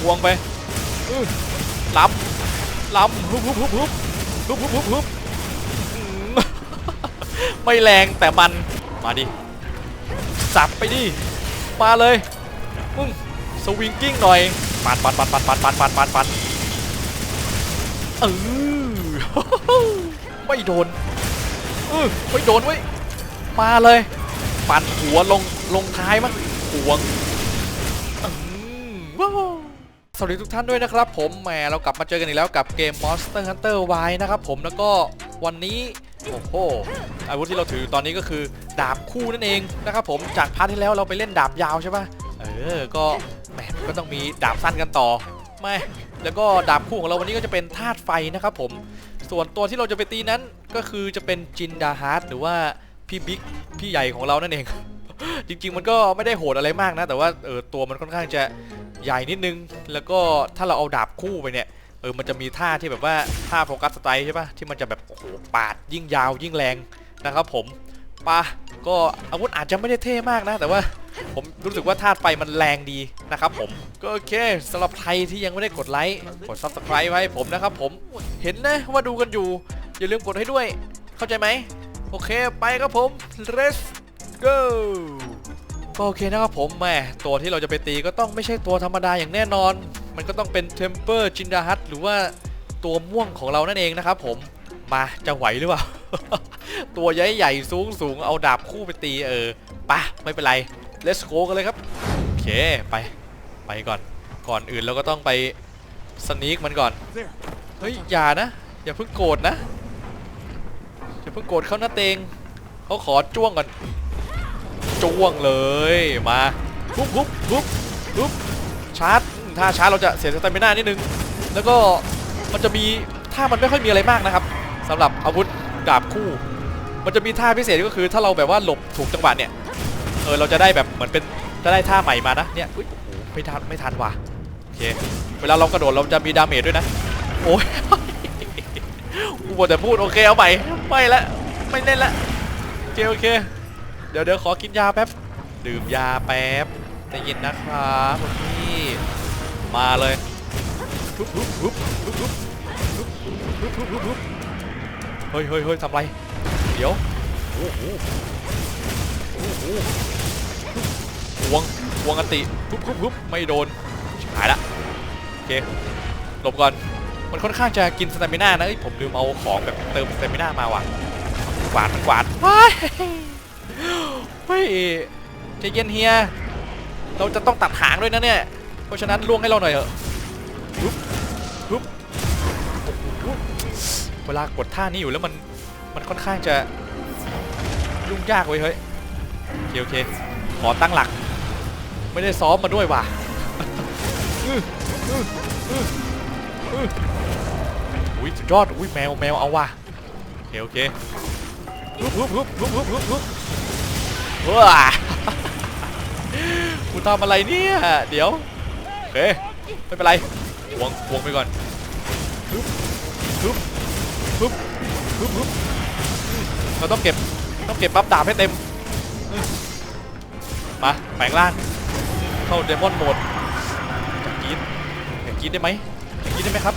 ควงไปล้ำล้ำฮึบฮึบฮึบฮึบฮึบฮึบฮึบฮึบไม่แรงแต่มันมาดิสับไปดิมาเลยมึงสวิงกิ้งหน่อยปัดปัดปัดปัดปัดปัดปัดปัดปัดเออไม่โดนเออไม่โดนเว้ยมาเลย ปั่นหัวลงลงท้ายมั้งหวง สวัสดีทุกท่านด้วยนะครับ ผมแหมเรากลับมาเจอกันอีกแล้วกับเกม Monster Hunter Y นะครับผมแล้วก็วันนี้โอ้โหอาวุธที่เราถือตอนนี้ก็คือดาบคู่นั่นเองนะครับผมจากพาร์ทที่แล้วเราไปเล่นดาบยาวใช่ปะเออก็แหมก็ต้องมีดาบสั้นกันต่อไม่แล้วก็ดาบคู่ของเราวันนี้ก็จะเป็นธาตุไฟนะครับผม ส่วนตัวที่เราจะไปตีนั้นก็คือจะเป็นจินดาฮาร์ดหรือว่าพี่บิ๊กพี่ใหญ่ของเรานั่นเอง จริง ๆ มันก็ไม่ได้โหดอะไรมากนะ แต่ว่าเออตัวมันค่อนข้างจะ ใหญ่นิดนึง แล้วก็ถ้าเราเอาดาบคู่ไปเนี่ยเออมันจะมีท่าที่แบบว่าท่าโฟกัสสไตล์ใช่ปะที่มันจะแบบโอ้โหปาดยิ่งยาวยิ่งแรงนะครับผมปะก็อาวุธอาจจะไม่ได้เท่มากนะ แต่ว่าผมรู้สึกว่าธาตุไฟมันแรงดีนะครับผมก็โอเคสำหรับใครที่ยังไม่ได้กดไลค์กด subscribe ไว้ผมนะครับผมเห็นนะว่าดูกันอยู่ อย่าลืมกดให้ด้วย เข้าใจไหมโอเคไปครับผม let's go ก็โอเคนะครับผมแม่ตัวที่เราจะไปตีก็ต้องไม่ใช่ตัวธรรมดาอย่างแน่นอน มันก็ต้องเป็น Temper จินดาฮัตหรือว่าตัวม่วงของเรานั่นเองนะครับผมมาจะไหวหรือเปล่า ตัวใหญ่ใหญ่สูงสูงเอาดาบคู่ไปตีเออปะไม่เป็นไร let's go กันเลยครับ โอเคไป ไปก่อน ก่อนอื่นเราก็ต้องไปสนีกมันก่อน เฮ้ย อย่านะ อย่าเพิ่งโกรธนะ อย่าเพิ่งโกรธเขาหนะเตงเขาขอจ้วงก่อน จ้วงเลยมาปุ๊บปุ๊บปุ๊บปุ๊บชาร์จถ้าชาร์จเราจะเสียสเตมิน่านิดนึง แล้วก็มันจะมีท่ามันไม่ค่อยมีอะไรมากนะครับสำหรับอาวุธดาบคู่ มันจะมีท่าพิเศษก็คือ ถ้าเราแบบว่าหลบถูกจังหวะเนี่ยเออเราจะได้แบบเหมือนเป็นจะได้ท่าใหม่มานะเนี่ยอุ๊ยโอ้โหไม่ทันไม่ทันว่ะโอเคเวลาเรากระโดดเราจะมีดาเมจด้วยนะโอ้ยกูบอกแต่พูดโอเคเอาใหม่ไม่ละไม่เล่นละโอเคโอเค เดี๋ยวเดี๋ยวขอกินยาแป๊บ ดื่มยาแป๊บใจเย็นนะครับคุณพี่มาเลยฮึบฮึบฮึบฮึบฮึบฮึบฮึบฮึบฮึบฮึบเฮ้ยเฮ้ยเฮ้ยทำไร เดี๋ยว โอ้โห โอ้โหวงวงอติฮึบฮึบฮึบไม่โดนหายละ โอเค หลบก่อน มันค่อนข้างจะกินสเตมิน่านะผมลืมเอาของแบบเติมสเตมิน่ามาว่ะกวาดมันกวาดว้าย เฮ้ยใจเย็นเฮีย เราจะต้องตัดหางด้วยนะเนี่ย เพราะฉะนั้นล่วงให้เราหน่อยเถอะฮึบฮึบเวลากดท่านี้อยู่แล้วมันมันค่อนข้างจะยุ่งยากเว้ยเฮ้ยโอเคโอเคขอตั้งหลัก ไม่ได้ซ้อมมาด้วยว่ะอุ้ยสุดยอดอุ้ยแมวแมวเอาว่ะโอเคโอเคฮึบฮึบฮึบฮึบฮึบฮึบ ว้ากูทำอะไรเนี่ย เดี๋ยวโอเคไม่เป็นไรหวงหวงไปก่อนฮึบฮึบฮึบฮึบฮึบเราต้องเก็บ ต้องเก็บบัฟดาบให้เต็ม มา แปลงร่าง เข้าเดมอนโหมดยากกรีดอยากกรีดได้ไหมยากกรีดได้ไหมครับ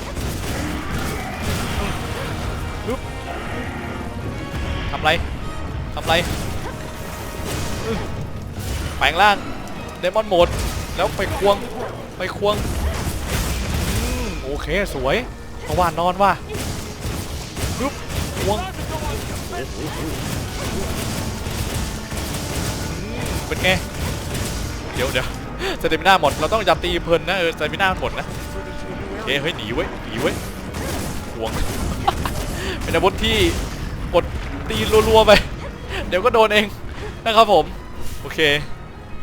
ทำไรทำไร แปลงร่างเดมอนโหมด แล้วไปควง ไปควงอโอเคสวยเพราะว่านอนว่าปึ๊บควงอืมเป็นไง เดี๋ยวเดี๋ยวสเตมิน่าหมด เราต้องจับตีเพลินนะเออสเตมิน่าหมดนะโอเคเฮ้ยหนีเว้ยหนีเว้ยควง เป็นอาวุธที่กดตีรัวๆไป เดี๋ยวก็โดนเองนะครับผม โอเค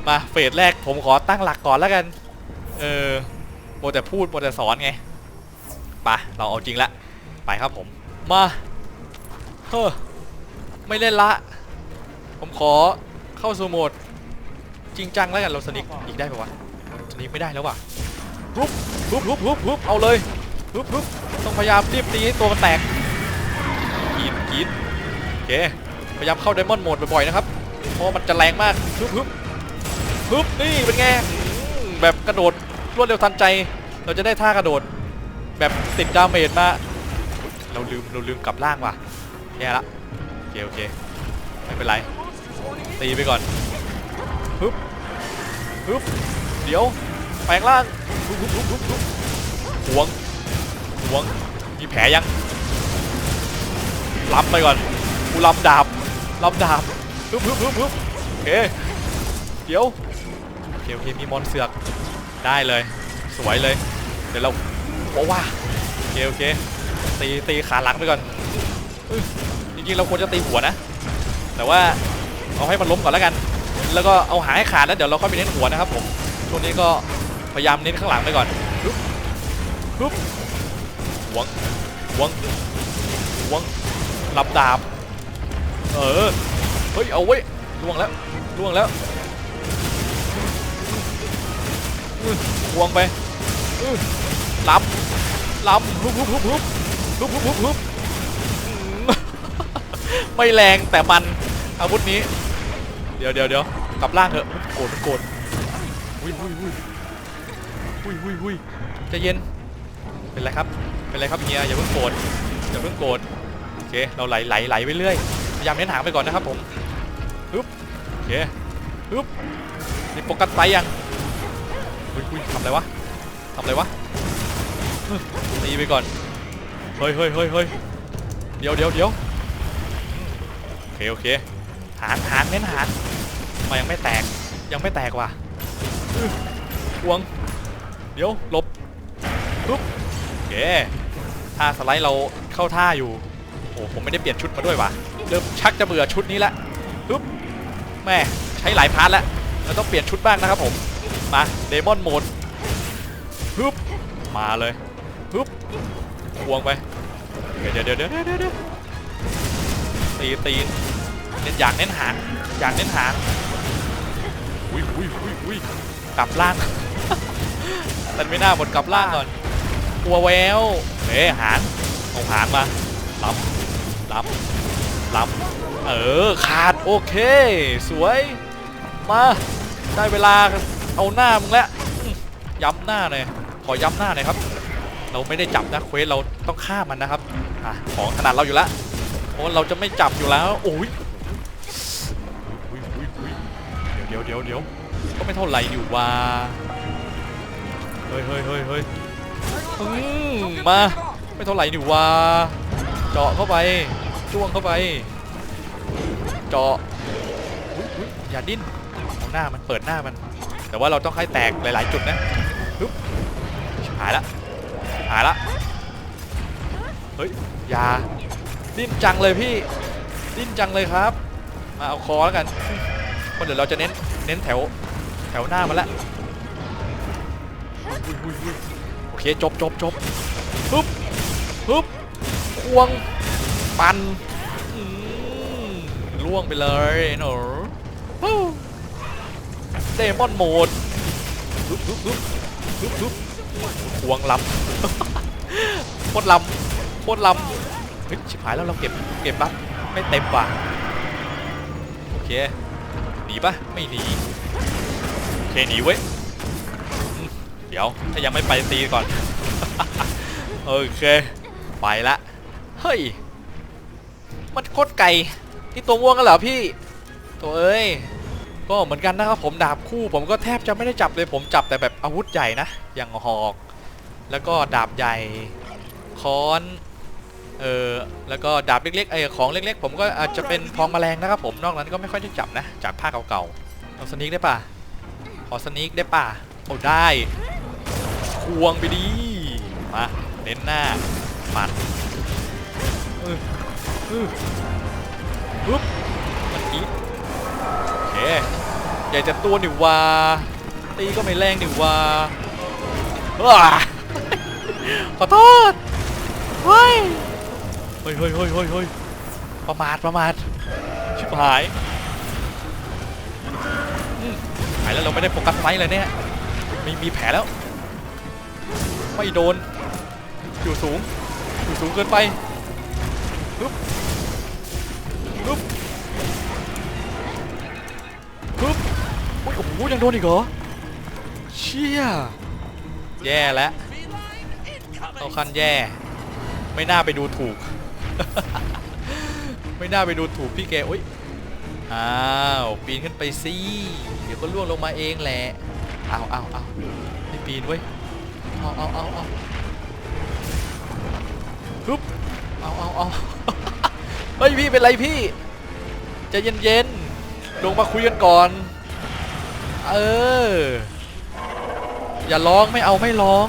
มาเฟสแรกผมขอตั้งหลักก่อนแล้วกัน เออโมแต่พูดโมแต่สอนไงไปเราเอาจริงละ ไปครับผม มาเฮ้อไม่เล่นละ ผมขอเข้าสู่โหมด จริงจังแล้วกันเราสนิกอีกได้ปะวะสนิกไม่ได้แล้วว่ะปุ๊บปุ๊บปุ๊บปุ๊บปุ๊บเอาเลยปุ๊บปุ๊บต้องพยายามรีบตีให้ตัวมันแตกกีดกีดโอเคพยายามเข้าไดมอนด์โหมดบ่อยๆนะครับเพราะมันจะแรงมากฮึบฮึบ ฮึบนี่เป็นไงแบบกระโดดรวดเร็วทันใจ เราจะได้ท่ากระโดด แบบติดดาเมจมาเราลืมเราลืมกลับล่างว่ะแย่ละโอเคโอเคไม่เป็นไรตีไปก่อนฮึบฮึบเดี๋ยวแปลงร่างฮึบฮึบฮึบฮึบฮึบหวงหวงมีแผลยังรับไปก่อนกูรับดาบรับดาบฮึบฮึบฮึบฮึบโอเคเดี๋ยว โอเคมีมอนเสือกได้เลย สวยเลย เดี๋ยวเราโอ้ว่าโอเคโอเคตีตีขาหลังไปก่อนอจริงๆเราควรจะตีหัวนะ แต่ว่าเอาให้มันล้มก่อนแล้วกัน แล้วก็เอาหางให้ขาดแล้วเดี๋ยวเราค่อยไปเน้นหัวนะครับผมช่วงนี้ก็พยายามเน้นข้างหลังไปก่อนฮึบฮึบหวงหวงหวงรับดาบ เออ เฮ้ย เอาไว้ล่วงแล้วล่วงแล้ว อื้อหวงไปอื้อล้ำล้ำฮึบฮึบฮึบฮึบฮึบฮึบฮึบฮึบไม่แรงแต่มันอาวุธนี้ เดี๋ยวเดี๋ยวเดี๋ยวกลับล่างเถอะโกรธโกรธวุ้ยวุ้ยวุ้ยวุ้ยวุ้ยวุ้ยใจเย็นเป็นไรครับเป็นไรครับเฮียอย่าเพิ่งโกรธอย่าเพิ่งโกรธโอเคเราไหลไหลไหลไปเรื่อยพยายามเน้นหางไปก่อนนะครับผมฮึบโอเคฮึบนี่โฟกัสไปยัง วุ้ยวุ้ยทำอะไรวะทำอะไรวะตีไปก่อน เฮ้ยเฮ้ยเฮ้ยเฮ้ยเดี๋ยวเดี๋ยวเดี๋ยวโอเคโอเค หางหางเน้นหางมายังไม่แตก ยังไม่แตกว่ะอ้วง เดี๋ยวหลบปุ๊บโอเคท่าสไลด์เราเข้าท่าอยู่โอ้ผมไม่ได้เปลี่ยนชุดมาด้วยว่ะ เริ่มชักจะเบื่อชุดนี้ละปุ๊บแม่ใช้หลายพาร์ทแล้วเราต้องเปลี่ยนชุดบ้างนะครับผม มาเดมอนโหมดปุ๊บมาเลยปุ๊บพวงไป เดี๋ยวเดี๋ยวเดี๋ยวเดี๋ยวตีตีเน้นอยากเน้นหางอยากเน้นหางอุ้ยอุ้ยอุ้ยอุ้ยกลับล่างแต่ไม่น่าหมดกลับล่างก่อนกลัวแววเฮ้หางเอาหางมาล้ำล้ำล้ำเออขาดโอเค สวย มา ได้เวลา เอาหน้ามึงแล้วย้ำหน้าหน่อยขอย้ำหน้าหน่อยครับ เราไม่ได้จับนะเควสเราต้องฆ่ามันนะครับอะของขนาดเราอยู่แล้วเพราะเราจะไม่จับอยู่แล้วโอ้ยอุ๊ยอุ๊ยอุ๊ยเดี๋ยวเดี๋ยวเดี๋ยวก็ไม่เท่าไหร่อยู่ว่าเฮ้ยเฮ้ยเฮ้ยเฮ้ยมาไม่เท่าไหร่นี่ว่าเจาะเข้าไปจ้วงเข้าไป เจาะอย่าดิ้นเอาหน้ามันเปิดหน้ามัน แต่ว่าเราต้องให้แตกหลาย ๆ จุดนะปึ๊บหายละหายละเฮ้ยอย่าดิ้นจังเลยพี่ดิ้นจังเลยครับ มาเอาคอแล้วกันเพราะเดี๋ยวเราจะเน้นเน้นแถวแถวหน้ามันละโอเคจบจบจบปึ๊บปึ๊บควงปันล่วงไปเลยหนู เดมอนโหมดปึ๊บปึ๊บปึ๊บปึ๊บปึ๊บควงลำโคตรลำโคตรลำเฮ้ยชิบหายแล้วเราเก็บเก็บบัฟไม่เต็มว่ะโอเคหนีปะไม่หนีโอเคหนีเว้ยเดี๋ยวถ้ายังไม่ไปตีก่อนโอเคไปละเฮ้ยมันโคตรไก่ที่ตัวม่วงกันเหรอพี่ตัวเอ้ย ก็เหมือนกันนะครับผมดาบคู่ผมก็แทบจะไม่ได้จับเลยผมจับแต่แบบอาวุธใหญ่นะอย่างหอก แล้วก็ดาบใหญ่ค้อนเออแล้วก็ดาบเล็กๆไอ้ของเล็ก ๆ ผมก็อาจจะเป็นพองแมลงนะครับผมนอกนั้นก็ไม่ค่อยได้จับนะจากผ้าเก่าๆเอาสนิกได้ป่ะขอสนิกได้ป่ะโอ้ได้ควงไปดีมาเน้นหน้าปัดปึ๊บมันอี ใหญ่จะตัวหนิว่าตีก็ไม่แรงหนิว่าว้าขอโทษเฮ้ยเฮ้ยเฮ้ยเฮ้ยเฮ้ยเฮ้ยประมาทประมาทชิบหายหายแล้วเราไม่ได้โฟกัสไลท์เลยเนี่ยมีมีแผลแล้ว ไม่โดน อยู่สูง อยู่สูงเกินไปฮึบฮึบ อ้โอ้โหยังโดนอีกเหรอ เชี่ย แย่แล้วเข้าขั้นแย่ ไม่น่าไปดูถูก ไม่น่าไปดูถูกพี่แกอุ้ย อ้าว ปีนขึ้นไปสิ เดี๋ยวก็ล่วงลงมาเองแหละ เอาเอาเอาไม่ปีนเว้ย เอาเอาเอาเอาฮึบเอาเอาเอาเฮ้ยพี่เป็นไรพี่ใจะเย็นๆลงมาคุยกันก่อน เออ อย่าร้องไม่เอาไม่ร้อง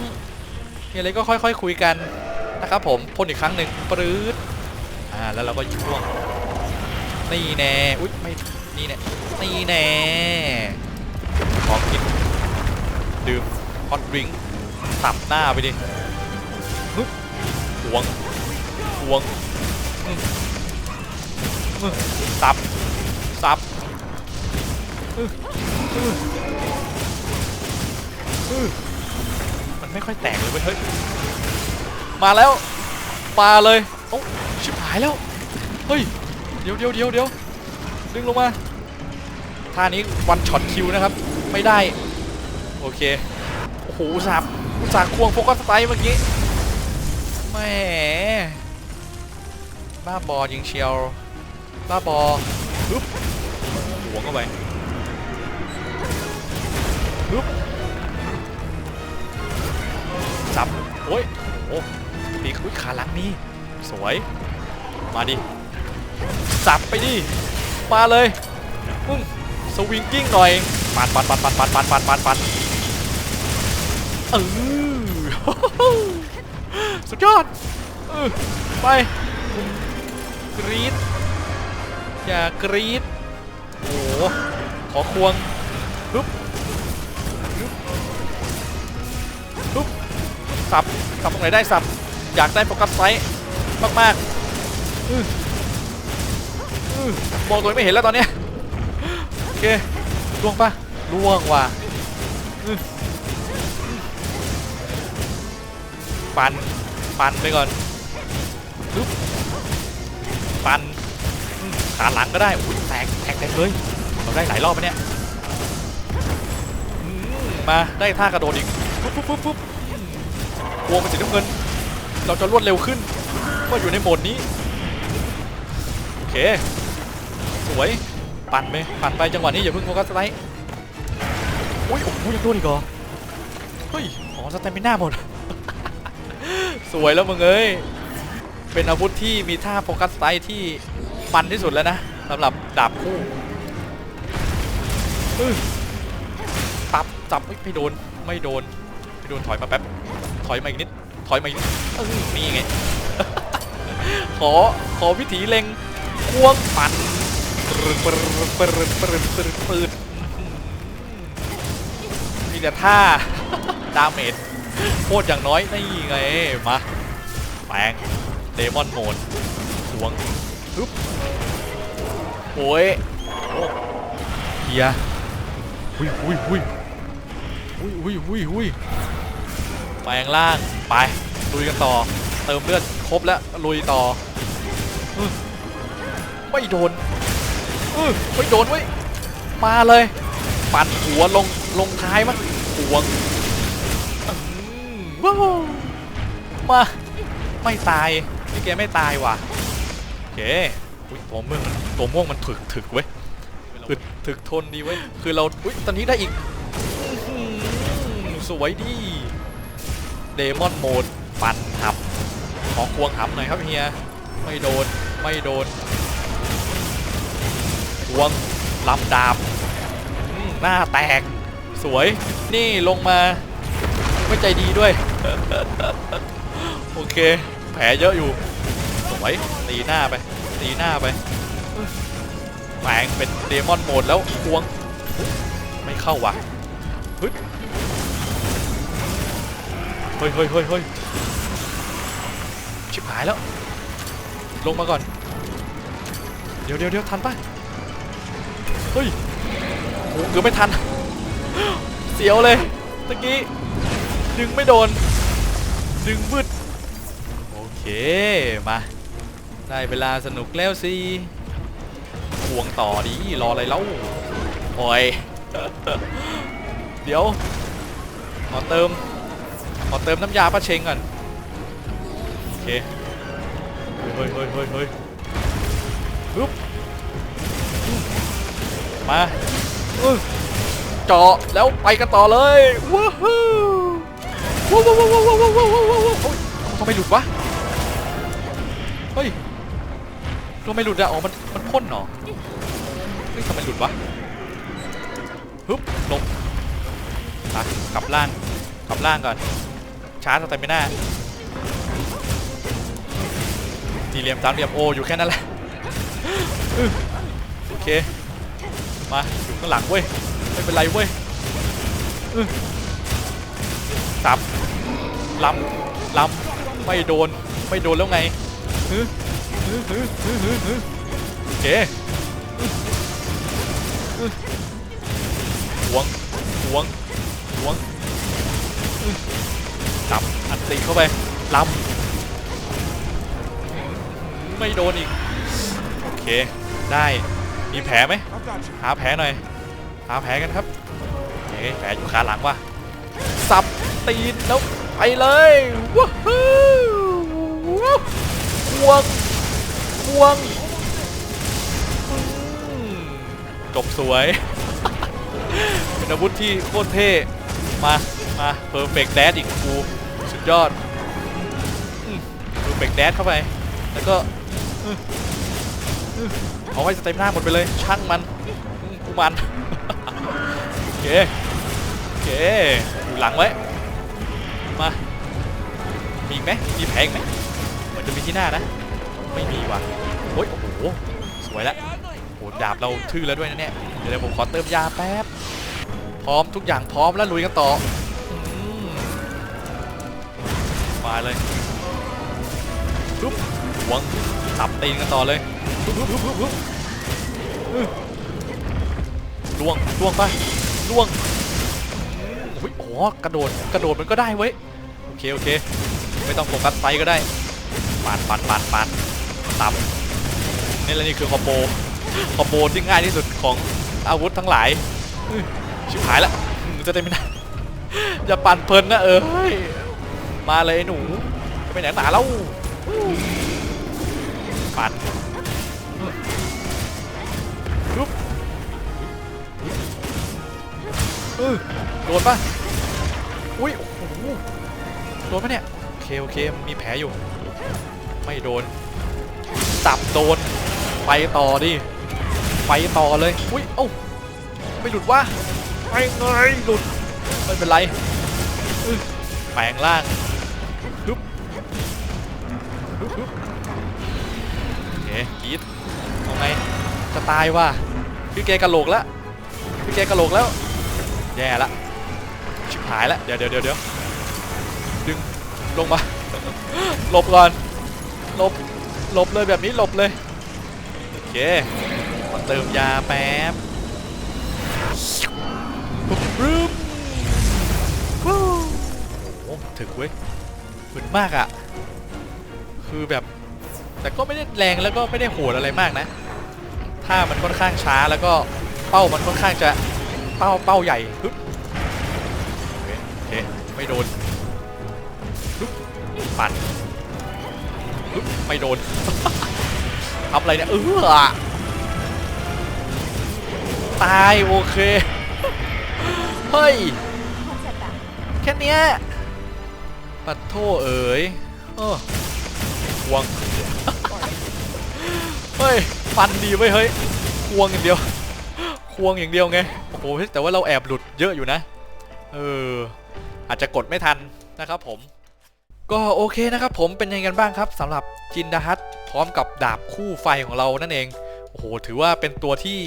มีอะไรก็ค่อยๆคุยกันนะครับผมพ่นอีกครั้งหนึ่งปรื๊ดอ่าแล้วเราก็ช่วงนี่แน่อุ๊ยไม่นี่แน่นี่แน่ขอกินดื่มฮอตดริงก์ตับหน้าไปดิฮึบหวงหวงสับสับ มันไม่ค่อยแตกเลยเว้ยเฮ้ย มาแล้วมาเลยโอ้ชิบหายแล้ว เฮ้ย เดี๋ยวเดี๋ยวเดี๋ยวเดี๋ยวดึงลงมา ท่านี้วันช็อตคิวนะครับ ไม่ได้ โอเค โอ้โหสาห์อุตส่าห์ควงโฟกัสสไตล์เมื่อกี้แหมบ้าบอยิงเชียว บ้าบอปึ๊บหัวเข้าไป ปึ๊บจับ โอ้ยโอ้ปีกอุ๊ยขาหลังนี่สวย มาดิจับไปดิ มาเลยอืมสวิงกิ้งหน่อยปัดปัดปัดปัดปัดปัดปัดปัดปัดเออสุดยอดเออไปกรีดอย่ากรีดโอ้โหขอควง สับสับตรงไหนได้สับ อยากได้โฟกัสไซส์มากๆอืออือมองตัวเองไม่เห็นแล้วตอนนี้โอเคล่วงปะล่วงว่ะปันปันไปก่อนปึ๊บปันขาหลังก็ได้อุ้ยแตกแตกเต็มเลยเราได้หลายรอบปะเนี่ยมมาได้ท่ากระโดดอีกปุ๊บปุ๊บปุ๊บ ปุ๊บอืมวงเป็นสีน้ำเงิน เราจะรวดเร็วขึ้นเพราะอยู่ในโหมดนี้ โอเค สวย ปั่นไป ปั่นไปจังหวะนี้อย่าเพิ่งโฟกัสสไลด์อุ้ยโอ้โหยังโดนอีกเหรอ เฮ้ย อ๋อสแตมิน่าหมด สวยแล้วมึงเอ้ย เป็นอาวุธที่มีท่าโฟกัสสไลด์ที่มันที่สุดแล้วนะสำหรับดาบคู่อื้อตับจับเฮ้ยไม่โดน ไม่โดน ไม่โดนถอยมาแป๊บ ถอยมาอีกนิด ถอยมาอีกนิดเออนี่ไง ขอ ขอวิถีเล็งควงปั่นปรึดปรึดปรึดปรึดปรึดปรึดมีแต่ท่า ดาเมจโคตรอย่างน้อย นี่ไง มา แปลงเดมอนโหมดควงปึ๊บโอ้ยโอ้เฮียหุยหุยหุยหุยหุยหุยหุย แปลงล่างไปลุยกันต่อ เติมเลือดครบแล้วลุยต่ออื้อไม่โดนอื้อไม่โดนเว้ยมาเลยปั่นหัวลงลงท้ายมั้งหัวอื้อว้าวมาไม่ตายนี่แกไม่ตายว่ะโอเคอุ๊ยตัวม่วงมันตัวม่วงมันถึกถึกเว้ยถึกถึกทนดีเว้ยคือเราอุ้ยตอนนี้ได้อีกอื้อหือสวยดี เดมอนโหมดปั่นหับ ขอควงหับหน่อยครับเฮีย ไม่โดน ไม่โดน ควงลำดาบ หน้าแตก สวย นี่ลงมา ไม่ใจดีด้วย โอเค แผลเยอะอยู่ สวย ตีหน้าไป ตีหน้าไปแปลงเป็นเดมอนโหมดแล้วควง ไม่เข้าว่ะ ฮ้ยเฮ้ยเฮ้ยเฮ้ยชิบหายแล้ว ลงมาก่อน เดี๋ยวเดี๋ยวเดี๋ยวทันป่ะเฮ้ยโหเกือบไม่ทัน เสียวเลยตะกี้ ดึงไม่โดน ดึงวืดโอเค มา ได้เวลาสนุกแล้วสิควงต่อดีรออะไรแล้วโอ้ย เดี๋ยว ขอเติม อเติมน้ำยาป้าเชงก่อนโอเคเฮ้ยเฮ้ยเฮ้ยเฮ้ยปึ๊บมาอื้อเจาะแล้วไปกันต่อเลยว้าวว้าวว้าวว้าวว้าวว้าวว้าวว้าวววทำไมหลุดวะเฮ้ยทำไมหลุดอะอ๋อมันมันพ่นเหรอเฮ้ยทำไมหลุดวะฮึบลงอะกลับล่างกลับล่างก่อน ชาร์จสเตมิน่าสี่เหลี่ยมสามเหลี่ยมโออยู่แค่นั้นแหละโอเค มาอยู่ข้างหลังเว้ย ไม่เป็นไรเว้ยอื้อสับลำลำไม่โดน ไม่โดนแล้วไงฮึฮึฮึฮึฮึโอเคอื้ออื้อหวงหวงหวง จับอัดติเข้าไปลำไม่โดนอีก โอเค ได้มีแผลไหมหาแผลหน่อย หาแผลกันครับเฮ้แผลอยู่ขาหลังว่ะสับตีนแล้วไปเลยว้าวควงควงจบสวย เป็นอาวุธที่โคตรเท่ มา มาเพอร์เฟกต์แดดอีกกู ยอดเพอร์เฟกแดดเข้าไป แล้วก็เอาไว้สเต็มหน้าหมดไปเลย ช่างมันอืมกูมันโอเคโอเคอยู่หลังไว้ มา มีอีกไหมมีแผลอีกไหมเหมือนจะมีที่หน้านะ ไม่มีว่ะโอ้ยโอ้โห สวยแล้วโอ้โหดาบเราทื่อแล้วด้วยนะเนี่ย เดี๋ยวผมขอเติมยาแป๊บ พร้อมทุกอย่างพร้อมแล้วลุยกันต่อ มาเลยทุบหวงตับตีนกันต่อเลยทุบทุบทุบทุบทุบล่วงล่วงไปล่วงอืมอุ๊ยอ๋อกระโดดกระโดดมันก็ได้เว้ยโอเคโอเค ไม่ต้องโฟกัสไฟก็ได้ปาดปาดปาดปาดตับนี่แหละนี่คือคอมโบคอมโบที่ง่ายที่สุดของอาวุธทั้งหลายชิบหายละจะเต็มไม่ได้อย่าปั่นเพลินนะเออเฮ้ย มาเลยไอ้หนูจะไปไหนหนาแล้วปั่นปุ๊บเออโดนปะอุ้ยโอ้โหโดนปะเนี่ยโอเคโอเคมีแผลอยู่ ไม่โดนสับโดน ไปต่อดิไปต่อเลยอุ้ยเอ้าไม่หลุดวะไม่เงยหลุดไม่เป็นไรแปลงร่าง เอาไงจะตายว่ะพี่แกกระโหลกแล้วพี่แกกระโหลกแล้วแย่ละชิบหายแล้วเดี๋ยวเดี๋ยวเดี๋ยวดึงลงมาหลบก่อนหลบหลบเลยแบบนี้หลบเลยโอเคมาเติมยาแป๊บปุ๊บรึบโอ้โหถึกเว้ยถึกมากอะคือแบบแต่ก็ไม่ได้แรงแล้วก็ไม่ได้โหดอะไรมากนะ ถ้ามันค่อนข้างช้าแล้วก็เป้ามันค่อนข้างจะเป้าเป้าใหญ่ฮึบโอเคไม่โดนฮึบปั่นฮึบไม่โดนทำอะไรเนี่ยเออตายโอเคเฮ้ยแค่เนี้ยปัดโทเอ๋ยเออวงเฮ้ย ฟันดีไว้เฮ้ยควงอย่างเดียว ควงอย่างเดียวไงโอ้โหแต่ว่าเราแอบหลุดเยอะอยู่นะ เออ อาจจะกดไม่ทันนะครับผม ก็โอเคนะครับผมเป็นยังไงกันบ้างครับสำหรับจินดาฮัตพร้อมกับดาบคู่ไฟของเรานั่นเองโอ้โหถือว่าเป็นตัวที่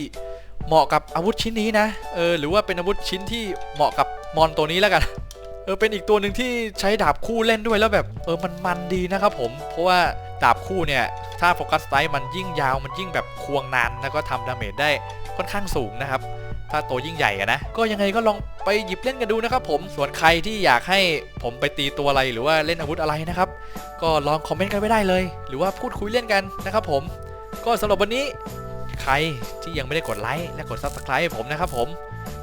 เหมาะกับอาวุธชิ้นนี้นะเออหรือว่าเป็นอาวุธชิ้นที่เหมาะกับมอนตัวนี้แล้วกันเออเป็นอีกตัวหนึ่งที่ใช้ดาบคู่เล่นด้วยแล้วแบบเออมันมันดีนะครับผม เพราะว่า ดาบคู่เนี่ย ถ้าโฟกัสไตล์มันยิ่งยาวมันยิ่งแบบควงนานแล้วก็ทำดาเมจได้ค่อนข้างสูงนะครับ ถ้าตัวยิ่งใหญ่อะนะ ก็ยังไงก็ลองไปหยิบเล่นกันดูนะครับผมส่วนใครที่อยากให้ผมไปตีตัวอะไรหรือว่าเล่นอาวุธอะไรนะครับ ก็ลองคอมเมนต์กันไว้ได้เลย หรือว่าพูดคุยเล่นกันนะครับผม ก็สำหรับวันนี้ ใครที่ยังไม่ได้กดไลค์และกดซับสไคร b e ให้ผมนะครับผม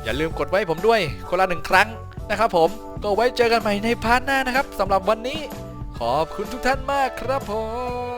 อย่าลืมกดไว้ผมด้วยคนละหนึ่งครั้งนะครับผมก็ไว้เจอกันใหม่ในพาร์ทหน้านะครับสำหรับวันนี้ ขอบคุณทุกท่านมากครับผม